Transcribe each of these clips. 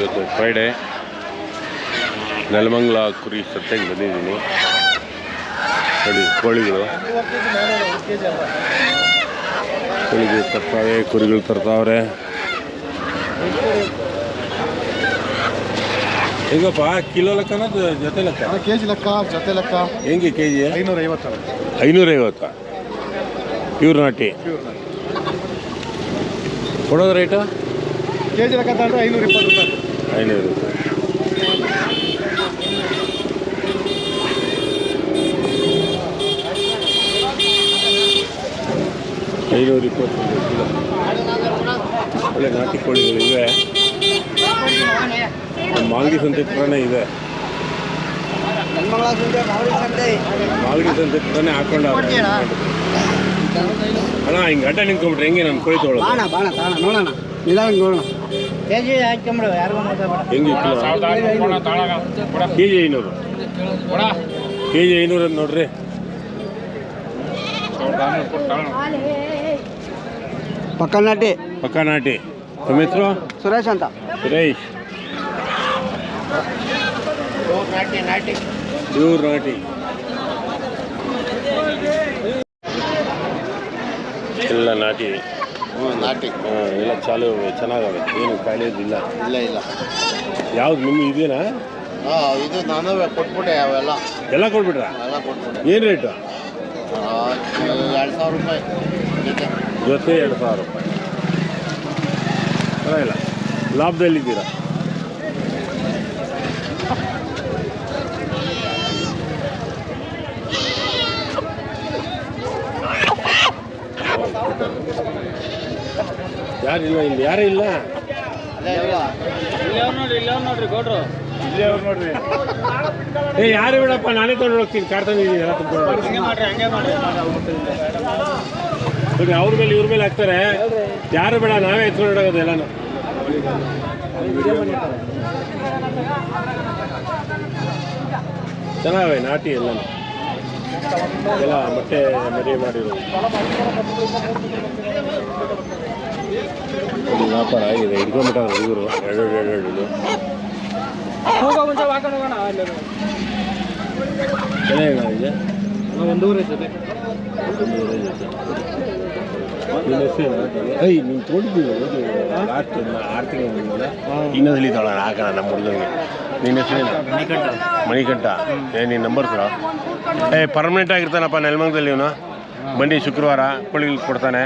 ಇವತ್ತು ಫ್ರೈಡೇ ನೆಲಮಂಗ್ಲ ಕುರಿ ಸತ್ತೆಗೆ ಬಂದಿದ್ದೀನಿ. ನೋಡಿ ಕೋಳಿಗಳು. ಕೋಳಿಗಳು ತರ್ತಾವೆ ಕುರಿಗಳು ತರ್ತಾವ್ರೆ. ಹೆಂಗಪ್ಪ ಕಿಲೋ ಲೆಕ್ಕನ ಜೊತೆ ಲೆಕ್ಕ? ಕೆ ಜಿ ಲೆಕ್ಕ ಜೊತೆ ಲೆಕ್ಕ. ಹೆಂಗೆ ಕೆ ಜಿ ಐನೂರ ಐವತ್ತು ಐನೂರೈವತ್ತಾ? ಪ್ಯೂರ್ ನಾಟಿ. ಕೊಡೋದು ರೇಟು ಕೆ ಜಿ ಲೆಕ್ಕ ತಗೊಂಡ್ರೆ ಐನೂರ ಇಪ್ಪತ್ತು ರೂಪಾಯಿ. ಐನೂರು ರೂಪಾಯಿ ಐನೂರ ಇಪ್ಪತ್ತು ಕಿಲೋ ಒಳ್ಳೆ ನಾಟಿ ಕೋಳಿಗಳು ಇವೆ ನಮ್ಮ ಮಾಗಡಿ ಸಂತೆ ಹತ್ರನೇ ಇದೆ ಮಾಗಡಿ ಸಂತೆ ಹತ್ರನೇ ಹಾಕೊಂಡು ಅಣ್ಣ ಹಿಂಗೆ ಅಡ್ಡ ನಿಂತ್ಕೊಂಡ್ಬಿಟ್ರೆ ಹೆಂಗೆ ನಾನು ಕೋಳಿ ತೊಗೊಳ್ಳೋದು ಬಾಣ ಬಾಣ ತಾಣ ನೋಡೋಣ ನಿಧಾನ ನೋಡೋಣ ಕೆ ಜಿ ಹಾಕ್ಕೊಂಬಿಡು ಯಾರಿಗೂ ಮಾತಾಡ ಹೆಂಗೆ ಕೆ ಜಿ ಐನೂರು. ಕೆ ಜಿ ಐನೂರು ಅಂತ ನೋಡ್ರಿ. ಪಕ್ಕ ನಾಟಿ. ಪಕ್ಕ ನಾಟಿ. ತಮ್ಮ ಹೆಸರು? ಸುರೇಶ್ ಅಂತ. ಸುರೇಶ್. ಇವ್ರು ನಾಟಿ. ಎಲ್ಲ ನಾಟಿ. ಹ್ಞೂ ನಾಟಿ. ಹಾ, ಎಲ್ಲ ಚಾಲು ಚೆನ್ನಾಗವೆ. ಏನು ಕಾಯಿಲೆ ಇಲ್ಲ ಇಲ್ಲ ಇಲ್ಲ. ಯಾವ್ದು ನಿಮ್ಮ ಇದೇನಾ? ಹಾಂ ಇದು ನಾನು ಕೊಟ್ಬಿಟ್ಟೆ ಅವೆಲ್ಲ. ಎಲ್ಲ ಕೊಟ್ಬಿಟ್ರಾ? ಎಲ್ಲ ಕೊಟ್ಬಿಟ್ಟೆ. ಏನು ರೇಟು? ಎರಡು ಸಾವಿರ ರೂಪಾಯಿ ಜೊತೆ. ಜೊತೆ ಎರಡು ಸಾವಿರ ರೂಪಾಯಿ. ಪರವಾಗಿಲ್ಲ. ಲಾಭದಲ್ಲಿದ್ದೀರಾ? ಯಾರಿಲ್ಲ ಇಲ್ಲಿ? ಯಾರು ಇಲ್ಲ? ಏ ಯಾರು ಬಿಡಪ್ಪ ನಾನೇ ತೊಗೊಂಡು ಹೋಗ್ತೀನಿ. ಕಾರ್ ತಂದಿದ್ದೀನಿ ಎಲ್ಲ ನೋಡಿ ಅವ್ರ ಮೇಲೆ ಇವ್ರ ಮೇಲೆ ಹಾಕ್ತಾರೆ. ಯಾರು ಬೇಡ ನಾವೇ ಎತ್ಕೊಂಡು ಹೋಗೋದು ಎಲ್ಲಾನು. ಚೆನ್ನಾಗವೆ ನಾಟಿ ಎಲ್ಲಾನು. ಎಲ್ಲ ಬಟ್ಟೆ ಮರಿ ಮಾಡಿರೋದು ಇಲ್ಲಿ ವ್ಯಾಪಾರ ಆಗಿದೆ. ಹಿಡ್ಕೊಂಡ್ಬಿಟ್ಟವ್ರು ಇವರು ಎರಡು ಎರಡು ಎರಡು ಚೆನ್ನಾಗಿದೆ ಒಂದೂವರೆ ಜೊತೆ. ಒಂದೂವರೆ ಜೊತೆ. ನಿನ್ನ ಹೆಸರೇನು? ಏಯ್ ನೀನು ತೊಗೊಂಡಿದ್ದೀವಿ ಲಾಸ್ಟ್ ಆರು ತಿಂಗಳು ತೊಗೊಳ್ಳೋಣ ಹಾಕೋಣ ನಮ್ಮ ಹುಡುಗನಿಗೆ. ನಿನ್ನ ಹೆಸರೇನು ಮಣಿಕಂಠ. ಮಣಿಕಂಠ. ಏ ನಿನ್ನ ನಂಬರ್ ಕೊಡ. ಏ ಪರ್ಮನೆಂಟ್ ಆಗಿರ್ತಾನಪ್ಪ ನೆಲಮಂಗದಲ್ಲಿ ಇವನು. ಬನ್ನಿ ಶುಕ್ರವಾರ ಕೋಳಿಗಳು ಕೊಡ್ತಾನೆ.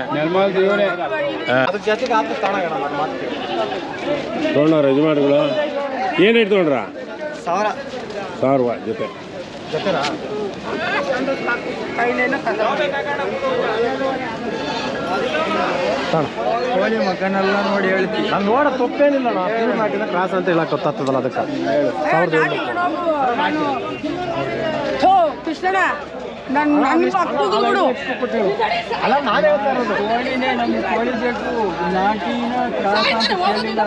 ತೊಗೊಂಡವ್ರ ಯಜಮಾನ್ಗಳು ಏನು ರೇಟ್ ತೊಗೊಂಡ್ರ ಸಾವಿರ. ಸಾವಿರ ಜೊತೆ. ಕೋಳಿ ಮಕ್ಕನೆಲ್ಲ ನೋಡಿ ಹೇಳ್ತೀನಿ ನಾನು ನೋಡ ತಪ್ಪೇನಿಲ್ಲ ನಾನು ಕ್ರಾಸ್ ಅಂತ ಹೇಳಕ್ ಗೊತ್ತಾಗ್ತದಲ್ಲ ಅದಕ್ಕೆ. ಸಾವಿರದ ನನ್ನ ನನ್ನ ಪಕ್ಕದ ಬಿಡು ಅಲ್ಲ ನಾನು ಹೇಳ್ತಾ ಇರೋದು. ಕೋಳಿನೇ ನಮ್ಗೆ ಕೋಳಿ ಬೇಕು ನಾಟಿನ ಕ್ರಾಸ್ ಅಂತ ಕೇಳಿಲ್ಲ.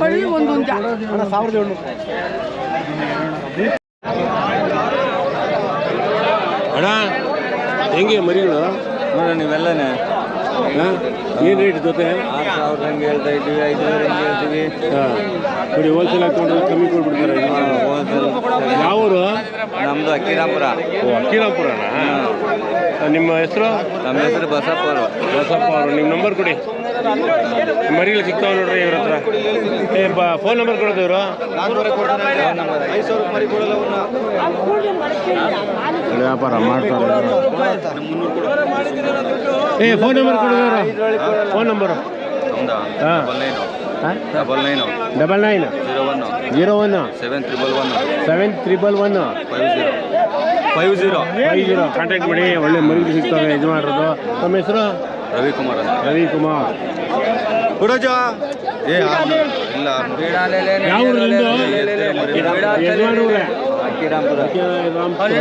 ಕಳ್ಳಿ ಒಂದೊಂದು ಅಣ್ಣ ಸಾವಿರದ ಏಳ್ನೂರು ಅಣ್ಣ ಹೆಂಗೆ ಮರಿಗಳು? ನೋಡ ನೀವೆಲ್ಲನೇ. ಏನು ರೇಟ್ ಜೊತೆ? ಆರು ಸಾವಿರ ಹಂಗೆ ಹೇಳ್ತಾ ಇದ್ದೀವಿ ಐದುವರೆ ಹಂಗೆ ಹೇಳ್ತೀವಿ. ಹಾಂ. ನೋಡಿ ಹೋಲ್ಸೇಲ್ ಹಾಕೊಂಡು ಕಮ್ಮಿ ಕೊಟ್ಬಿಡ್ತಾರೆ ಯಾವ ಊರು ನಮ್ದು ಅಕ್ಕಿರಾಪುರ ಓ ಅಕ್ಕಿರಾಪುರನ ನಿಮ್ಮ ಹೆಸರು? ನಮ್ಮ ಹೆಸರು ಬಸಪ್ಪ ಅವರು. ಬಸಪ್ಪ ಅವರು. ನಿಮ್ಮ ನಂಬರ್ ಕೊಡಿ. ಮರಿಗಳು ಸಿಗ್ತಾವ ನೋಡ್ರಿ ಇವ್ರ ಹತ್ರ. ಏ ಬಾ ಫೋನ್ ನಂಬರ್ ಕೊಡೋದು ಇವರು. ವ್ಯಾಪಾರ ಮಾಡ್ತಾರೆ. ಏ ಫೋನ್ ನಂಬರ್ ಕೊಡೋದು ಫೋನ್ ನಂಬರು ಹಾಂ. ಹಾಂ? Double nine double nine zero one seven triple one seven triple one five zero five zero five zero contact ಮಾಡಿ ಒಳ್ಳೆ ಮರಿಗಳು ಸಿಗ್ತವೆ ಮಾಡಿರೋದು. ನಮ್ಮ ಹೆಸರು? ರವಿಕುಮಾರ್ ಅಂತ. ರವಿಕುಮಾರ್. ಕೊಡೋಜ ಏ ಇಲ್ಲ. ಯಾವ.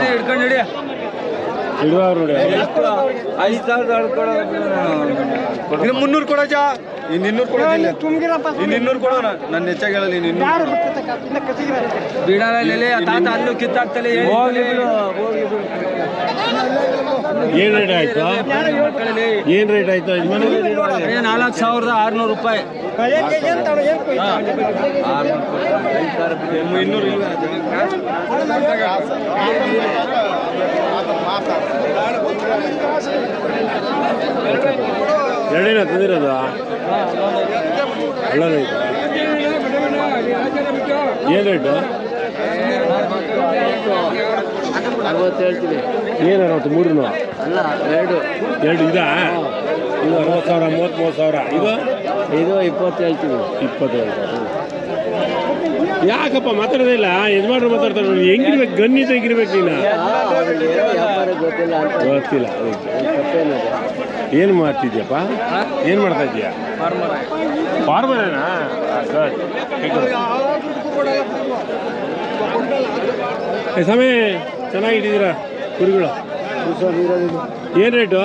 ಹಿಡ್ಕೊಂಡು ನೋಡಿ. ಐದು ಸಾವಿರದ ಮುನ್ನೂರು ಕೊಡೋಜ ಇನ್ನು ಇನ್ನೂರು ಕೊಡೋದಿಲ್ಲ ಇನ್ನು ಇನ್ನೂರು ಕೊಡೋಣ ನನ್ನ ಹೆಚ್ಚಾಗಿ ಹೇಳಲ್ಲ ಇನ್ನು ಇನ್ನೂರು ಬಿಡಲ್ಲ ತಾತ ಅಲ್ಲೂ ಕಿತ್ತಾಕ್ತಲೇ ಏನು ರೇಟ್ ಆಯ್ತು? ಏನ್ ರೇಟ್ ಆಯ್ತು ಯಜಮಾನ? ನಾಲ್ಕು ಸಾವಿರದ ಆರ್ನೂರು ರೂಪಾಯಿ. ಎರಡೇನ ತಂದಿರೋದು? ಏನ್ ಏನು ರೇಟು ಅರವತ್ತು ಹೇಳ್ತೀವಿ. ಏನು ಅರವತ್ತು? ಮೂರು ಅಲ್ಲ ಎರಡು. ಎರಡು ಇದಾ? ಇದು ಅರವತ್ತು ಸಾವಿರ ಮೂವತ್ತ್ಮೂರು ಸಾವಿರ. ಇದು? ಇದು ಇಪ್ಪತ್ತು ಹೇಳ್ತೀವಿ. ಇಪ್ಪತ್ತೈದು ಸಾವಿರ ಯಾಕಪ್ಪ ಮಾತಾಡೋದಿಲ್ಲ ಯಜಮಾನ್ರು ಮಾತಾಡ್ತಾರೆ ನೋಡಿ. ಹೆಂಗಿರ್ಬೇಕು? ಗನ್ನಿ ತೆಗಿರ್ಬೇಕು ನೀನು? ವ್ಯಾಪಾರ ಗೊತ್ತಿಲ್ಲ ಅಂತ. ಗೊತ್ತಿಲ್ಲ ಅದಕ್ಕೆ. ತಪ್ಪೇನಿದೆ ಏನು ಮಾಡ್ತಿದ್ಯಪ್ಪ? ಏನು ಮಾಡ್ತಾ ಇದೀಯಾ ಫಾರ್ಮರ್ ಫಾರ್ಮರೇನಾ ಏ ಸಮಯ ಚೆನ್ನಾಗಿಟ್ಟಿದ್ದೀರಾ ಕುರಿಗಳು? ಏನು ರೇಟು?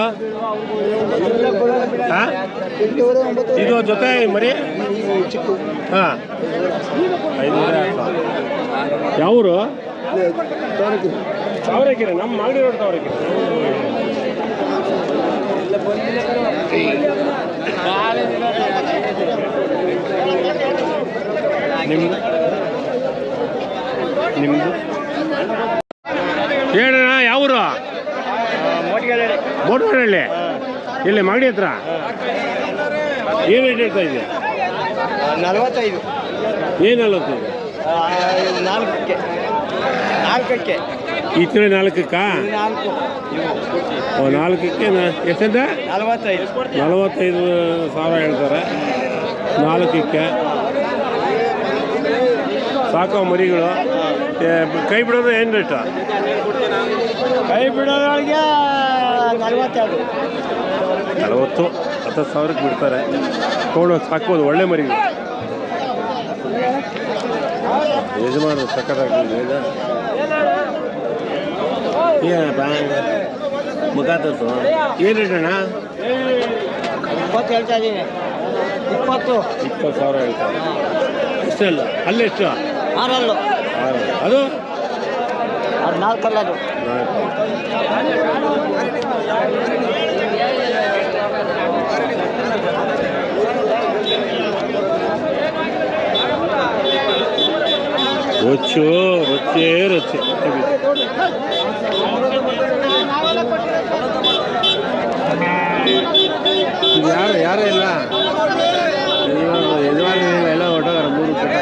ಹಾಂ? ಇದು ಜೊತೆ ಮರಿ? ಹಾಂ. ಐನೂರ ಯಾವರು? ತಾವರೆಕೆರೆ, ನಮ್ಮ ಮಾಗಡಿ ರೋಡ್ ತಾವರೆಕೆರೆ. ನಿಮ್ದು ನಿಮ್ದು? ಇಲ್ಲಿ ಮಾಡಿ ಹತ್ರ? ಏನು ರೇಟ್ ಹೇಳ್ತಾ ಇದೆ ನಲವತ್ತೈದು. ಏನು ನಲ್ವತ್ತೈದು? ನಾಲ್ಕಕ್ಕೆ. ನಾಲ್ಕಕ್ಕೆ. ಈ ನಾಲ್ಕಕ್ಕಾ? ನಾಲ್ಕು. ಓ ನಾಲ್ಕಕ್ಕೆ ಎಷ್ಟಂತ? ನಲವತ್ತೈದು. ನಲವತ್ತೈದು ಸಾವಿರ ಹೇಳ್ತಾರೆ. ನಾಲ್ಕಕ್ಕೆ. ಸಾಕೋ ಮರಿಗಳು. ಕೈ ಬಿಡೋದು ಏನು ರೇಟು ಕೈ ಬಿಡೋದ್ರೊಳಗೆ ನಲವತ್ತೆರಡು. ನಲವತ್ತು ಹತ್ತು ಸಾವಿರಕ್ಕೆ ಬಿಡ್ತಾರೆ. ತಗೊಂಡು ಸಾಕ್ಬೋದು ಒಳ್ಳೆ ಮರಿಗಳು ಯಜಮಾನರು ಸಖತ್ತಾಗಿದೆ ಏನಪ್ಪ ಮುಖ ತೋರಿಸು. ಏನು ಇಪ್ಪತ್ತು ಹೇಳ್ತಾ ಇದ್ದೀನಿ. ಇಪ್ಪತ್ತು. ಇಪ್ಪತ್ತು ಸಾವಿರ ಹೇಳ್ತಾರೆ. ಎಷ್ಟಲ್ಲ ಅಲ್ಲೆಷ್ಟು ಆರಲ್ಲು. ಆರು. ಅದು? ಅದು ನಾಲ್ಕಲ್ಲ ಅದು. ರೊಚ್ಚು ರುಚಿ. ರೊಚ್ಚೆ ಇದು ಯಾರು? ಯಾರೇ ಇಲ್ಲ? ಯಜಮಾನ ಯಜಮಾನ ಎಲ್ಲ ಹೊಟ್ಟೋಗಾರ ಮೂರು ಕಟ್ಟ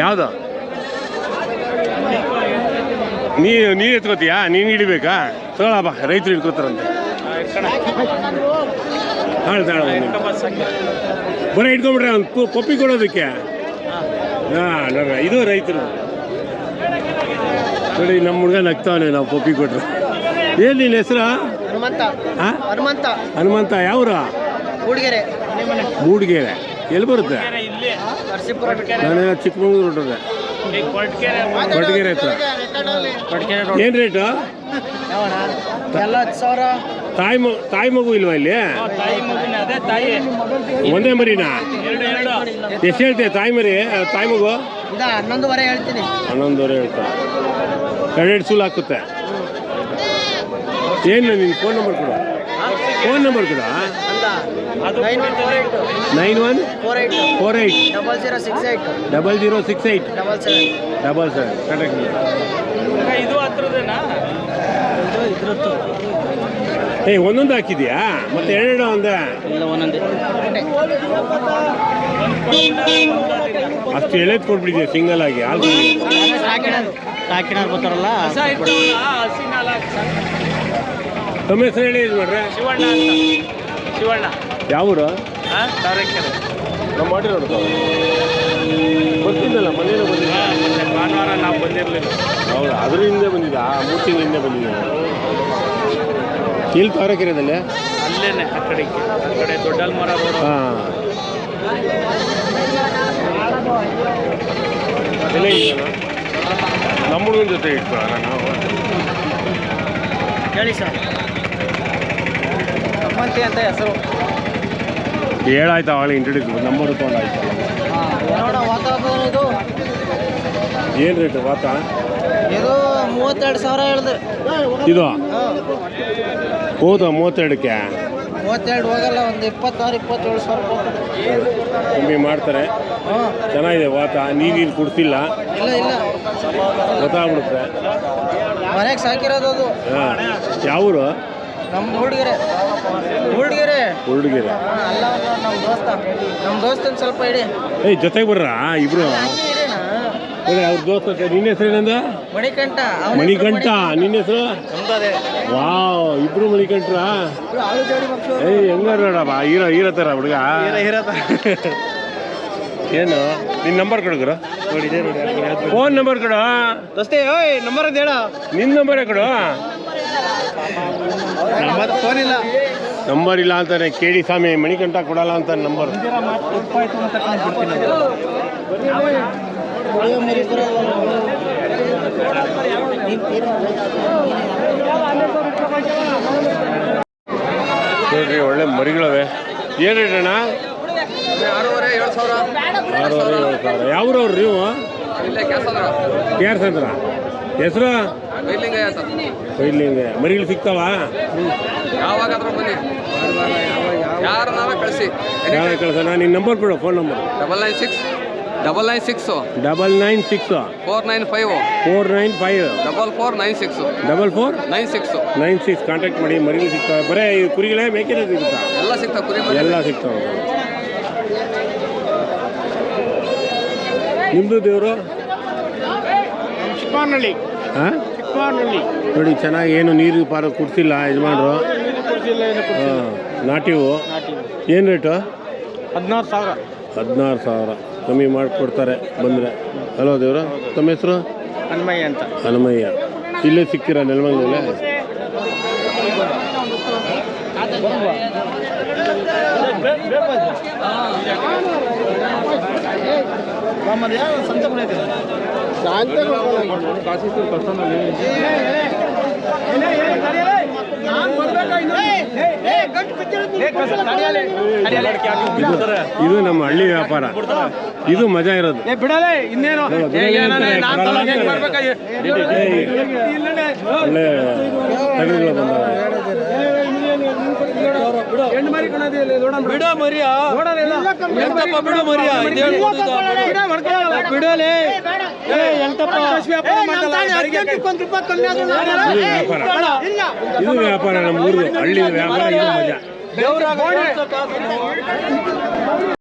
ಯಾವುದು ನೀ ನೀನು ಎತ್ಕೋತೀಯಾ? ನೀನು ಹಿಡಿಬೇಕಾ? ತಗೊಳಪ್ಪ ರೈತರು ಹಿಡ್ಕೋತಾರಂತೆ. ಬರೀ ಹಿಡ್ಕೊಂಬಿಟ್ರೆ ಒಂದು ಪಪ್ಪಿ ಕೊಡೋದಕ್ಕೆ. ಹಾಂ ನೋಡ್ರಿ ಇದು ರೈತರು. ನೋಡಿ ನಮ್ಮ ಹುಡುಗ ನಗ್ತಾವನೆ ನಾವು ಪಪ್ಪಿ ಕೊಟ್ರೆ. ಏನು ನಿನ್ನ ಹೆಸರು? ಹನುಮಂತ. ಹನುಮಂತ. ಹನುಮಂತ ಯಾವ್ರ? ಮೂಡಿಗೆರೆ. ಮೂಡಿಗೆರೆ. ಎಲ್ಲಿ ಬರುತ್ತೆ? ನಾನೇನೋ ಚಿಕ್ಕಮಂಗ್ಳೂರು ಹೊಟ್ಟದೆ ಕೊಟ್ಟಿಗೆರೆ ಹತ್ರ. ಏನು ರೇಟು ತಾಯಿ ಮಗು ತಾಯಿ ಮಗು ಇಲ್ವಾ ಇಲ್ಲಿ? ಒಂದೇ ಮರಿನಾ? ಎಷ್ಟು ಹೇಳ್ತೀಯ ತಾಯಿ ಮರಿ ತಾಯಿ ಮಗು? ಹನ್ನೊಂದುವರೆ ಹೇಳ್ತೀನಿ. ಹನ್ನೊಂದುವರೆ ಹೇಳ್ತಾ. ಸೂಲು ಹಾಕುತ್ತೆ. ಏನು ನಿನ್ನ ಫೋನ್ ನಂಬರ್ ಕೊಡು. ಫೋನ್ ನಂಬರ್ ಕೊಡ. Nine one four eight nine one four eight four eight double zero six eight double zero six eight double seven double seven correct ಇದು ಹತ್ರದೇನಾ? ಏ ಒಂದೊಂದು ಹಾಕಿದ್ಯಾ? ಮತ್ತೆ ಎರಡು ಒಂದೇ? ಇಲ್ಲ ಒಂದೊಂದೇ. ಅಷ್ಟು ಎಳೆದು ಕೊಟ್ಬಿಟ್ಟಿದ್ಯಾ ಸಿಂಗಲ್ ಆಗಿ? ಹಾಲು ಬರ್ತಾರಲ್ಲ ತಮ್ಮ ಹೆಸರು ಹೇಳಿ ಇದು ಮಾಡ್ರೆ. ಶಿವಣ್ಣ ಅಂತ. ಶಿವಣ್ಣ. ಯಾವ ಊರು ಹಾಂ ತಾವರೆಕೆರೆ ನಮ್ಮ ಮಾಡಿರೋದು ಬರ್ತಿದ್ದಲ್ಲ ಮನೇಲಿ ಮತ್ತೆ ಭಾನುವಾರ ನಾವು ಬಂದಿರಲಿಲ್ಲ. ಹೌದು? ಅದ್ರ ಹಿಂದೆ ಬಂದಿದ್ದ ಆ ಮೂರು ತಿಂಗಳ ಹಿಂದೆ ಬಂದಿದ್ದೆ ಇಲ್ಲಿ ತಾವರೆಕೆರೆದಲ್ಲಿ ಅಲ್ಲೇನೆ ಆ ಕಡೆಗೆ ಆ ಕಡೆ ದೊಡ್ಡಲ್ಮರ ರೋಡ್. ಹಾಂ. ನಮ್ಮ ಹುಡುಗನ ಜೊತೆ ಇಟ್ಕೊಳ್ಳೋಣ ನಾವು. ಹೇಳಿ ಸರ್. ಹನುಮಂತಿ ಅಂತ ಹೆಸರು. ಹೇಳಾಯ್ತು ಅವಳು ಇಂಟ್ರೊಡ್ಯೂಸ್ ನಂಬರ್ ತೊಗೊಂಡಾಯ್ತು. ನೋಡ ವಾತಾವರಣ ಇದು? ಏನು ರೇಟ್ ವಾತ? ಇದು ಮೂವತ್ತೆರಡು ಸಾವಿರ ಹೇಳಿದೆ. ಇದು? ಹೌದು ಮೂವತ್ತೆರಡಕ್ಕೆ? ಮೂವತ್ತೆರಡು ಹೋಗಲ್ಲ ಒಂದು ಇಪ್ಪತ್ತಾರು ಇಪ್ಪತ್ತೇಳು ಸಾವಿರ ಕಮ್ಮಿ ಮಾಡ್ತಾರೆ. ಚೆನ್ನಾಗಿದೆ ವಾತ. ನೀರು ಕೊಡ್ತಿಲ್ಲ ಇಲ್ಲ ಇಲ್ಲ. ಗೊತ್ತಾಗ್ಬಿಡುತ್ತೆ. ಮನೆಗೆ ಸಾಕಿರೋದು ಅದು. ಹಾಂ. ಯಾವೂರು? ನಮ್ದು ಹುಡುಗಿರೆ ಹುಡುಗಿರೆ ಹುಡುಗಿರ ಅಲ್ಲ ನಮ್ಮ ದೋಸ್ತ ನಮ್ಮ ದೋಸ್ತನ ಸ್ವಲ್ಪ ಇಡಿ ಏಯ್ ಜೊತೆಗೆ ಬರ್ರಾ ಇಬ್ರು ಅದೇ ಅವ್ರ ದೋಸ್ತ ನಿನ್ನ ಹೆಸರು ಏನಂದ ಮಣಿಕಂಠ ಅವ್ನ ಮಣಿಕಂಠ ನಿನ್ನ ಹೆಸರು ನಮ್ದು ಅದೇ ವಾವ್ ಇಬ್ರು ಮಣಿಕಂಟ್ರಾ ಆಳು ಜೋಡಿ ಮಕ್ಕಳು ಏಯ್ ಹೆಂಗಾರ ನೋಡಪ್ಪ ಹೀರೋ ಹೀರೋ ಥರ ಹುಡುಗ ಏನು ನಿನ್ನ ನಂಬರ್ ಕೊಡುಗ್ರ ಫೋನ್ ನಂಬರ್ ಕೊಡು ದೋಸ್ತೆ ಓಯ್ ನಂಬರ್ ಅಂತ ಹೇಳ ನಿನ್ನ ನಂಬರೇ ಕೊಡು ನಂಬರ್ ಫೋನ್ ಇಲ್ಲ ನಂಬರ್ ಇಲ್ಲ ಅಂತಾನೆ ಡಿ ಸ್ವಾಮಿ ಮಣಿಕಂಠ ಕೊಡಲ್ಲ ಅಂತ ನಂಬರ್. ನೋಡ್ರಿ ಒಳ್ಳೆ ಮರಿಗಳವೆ. ಏನು ರೇಟ್ ಅಣ್ಣ? ಆರೂವರೆ ಏಳು ಸಾವಿರ. ಆರೂವರೆ ಏಳು ಸಾವಿರ ಯಾವ್ರವ್ರು ನೀವು ಕೆ ಆರ್ ಸಂದ್ರ ಹೆಸರು? ಬೈಲಿಂಗಯ್ಯ ಅಂತ ಕೊಯ್ಲಿಂಗೆ ಮರಿಗಳು ಸಿಗ್ತಾವ? ಯಾವಾಗಾದ್ರೂ ಬನ್ನಿ. ಯಾರನ್ನಾರ ಕಳಿಸಿ. ನಾನು ಕಳ್ಸೋಣ? ನಿನ್ನ ನಂಬರ್ ಕೊಡು phone number. Double nine six double nine six. Double nine six. Four nine five. Four nine five. Double four nine six. Double four nine six. Nine six. Contact ಮಾಡಿ ಮರಿಗಳು ಸಿಗ್ತಾವೆ ಬರೇ ಈ ಕುರಿಗಳೇ ಮೇಕೆನೇ ಸಿಗುತ್ತಾ? ಎಲ್ಲ ಸಿಗ್ತಾವೆ ಕುರಿ ಎಲ್ಲ ಸಿಗ್ತಾವೆ. ನಿಮ್ಮದು ದೇವರು? ಹಾಂ ನೋಡಿ ಚೆನ್ನಾಗಿ ಏನು ನೀರು ಪಾರ ಕೊಡ್ತಿಲ್ಲ ಯಜಮಾನ್ರು. ನಾಟಿ ನಾಟಿವು. ಏನು ರೇಟು? ಹದಿನಾರು ಸಾವಿರ. ಹದಿನಾರು ಸಾವಿರ. ಕಮ್ಮಿ ಮಾಡಿಕೊಡ್ತಾರೆ ಬಂದರೆ. ಹಲೋ ದೇವರು ತಮ್ಮ ಹೆಸರು? ಹನುಮಯ್ಯ ಅಂತ. ಹನುಮಯ್ಯ. ಇಲ್ಲೇ ಸಿಕ್ಕಿರ ನೆಲಮಂಗಲಲ್ಲೇ ಇದು ಇದು ನಮ್ಮ ಹಳ್ಳಿ ವ್ಯಾಪಾರ ಇದು ಮಜಾ ಇರೋದು ಬಿಡಲೇ ಇನ್ನೇನು ಬಿಡೋ ಮರಿಯಾ ಬಿಡೋ ಒಳ್ಳೆ ತಗಡುಗಳು ಬಂದವೆ ಬಿಡ ಮರಿಯ ಎಂತಪ್ಪ ಬಿಡು ಮರಿಯ ಬಿಡಲೇ ಇದು ವ್ಯಾಪಾರ. ನಮ್ಮ ಊರು ಹಳ್ಳಿ ವ್ಯಾಪಾರ ಇದು ಮಜಾ.